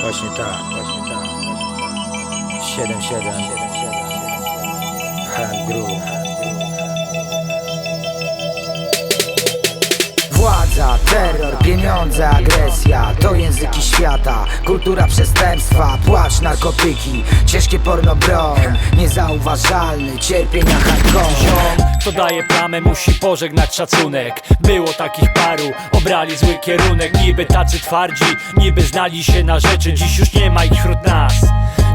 Właśnie tak, właśnie tak. 7-7, 7-7, 7-7, Władza, terror, pieniądze, agresja To języki świata, kultura przestępstwa Płacz, narkotyki, ciężkie porno, broń Niezauważalny, cierpienia hardcore. Kto daje plamę musi pożegnać szacunek. Było takich paru, obrali zły kierunek. Niby tacy twardzi, niby znali się na rzeczy. Dziś już nie ma ich wśród nas.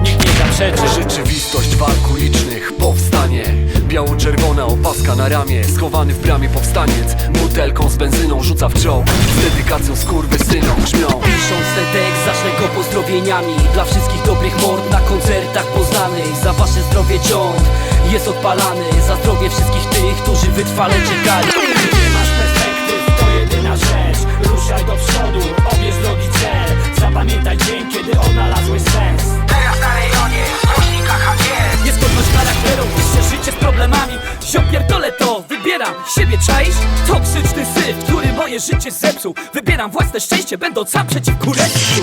Nikt nie zaprzeczy. Rzeczywistość walk ulicznych, powstanie Biało-czerwona opaska na ramię Schowany w bramie powstaniec. Butelką z benzyną rzuca w czołg Z dedykacją skurwysynom brzmią Pisząc ten tekst zacznę go pozdrowieniami. Dla wszystkich dobrych mord na koncertach poznanych Za wasze zdrowie ciąg jest odpalany. Za zdrowie wszystkich tych, którzy wytrwale czekali wybieram siebie, czaisz? Toksyczny syf, który moje życie zepsuł Wybieram własne szczęście, będąc sam przeciw kurestwu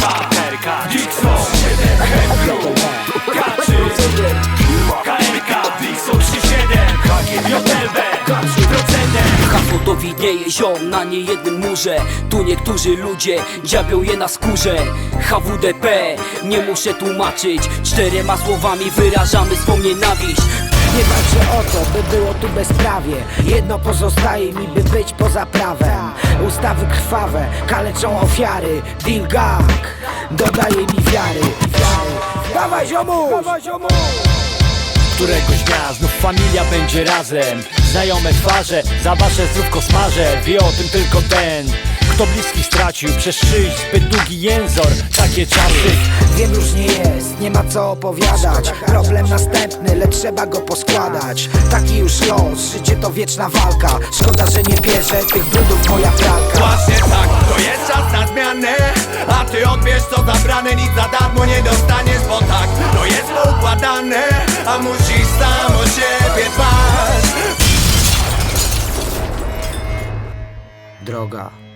Paterka, Dixon, 7, Hemklu, Kaczy KRK, Dixon 37, JLB, procedem Hasło to widnieje ziom na niejednym murze Tu niektórzy ludzie dziabią je na skórze HWDP, nie muszę tłumaczyć Czterema słowami wyrażamy swą nienawiść Nie walczę o to, by było tu bezprawie. Jedno pozostaje mi, by być poza prawem. Ustawy krwawe, kaleczą ofiary. Deal gang, dodaje mi wiary. Dawaj ziomu! Któregoś dnia znów familia będzie razem. Znajome twarze, za wasze zdrówko smażę. Wie o tym tylko ten Kto bliskich stracił przez czyjś zbyt długi jęzor Takie czasy. Wiem różnie jest, nie ma co opowiadać. Problem następny, lecz trzeba go poskładać. Taki już los, życie to wieczna walka. Szkoda, że nie bierze tych brudów moja pralka. Właśnie tak, to jest czas na zmianę. A ty odbierz co zabrane, nic za darmo nie dostaniesz Bo tak, to jest poukładane. A musisz sam o siebie dbać. Droga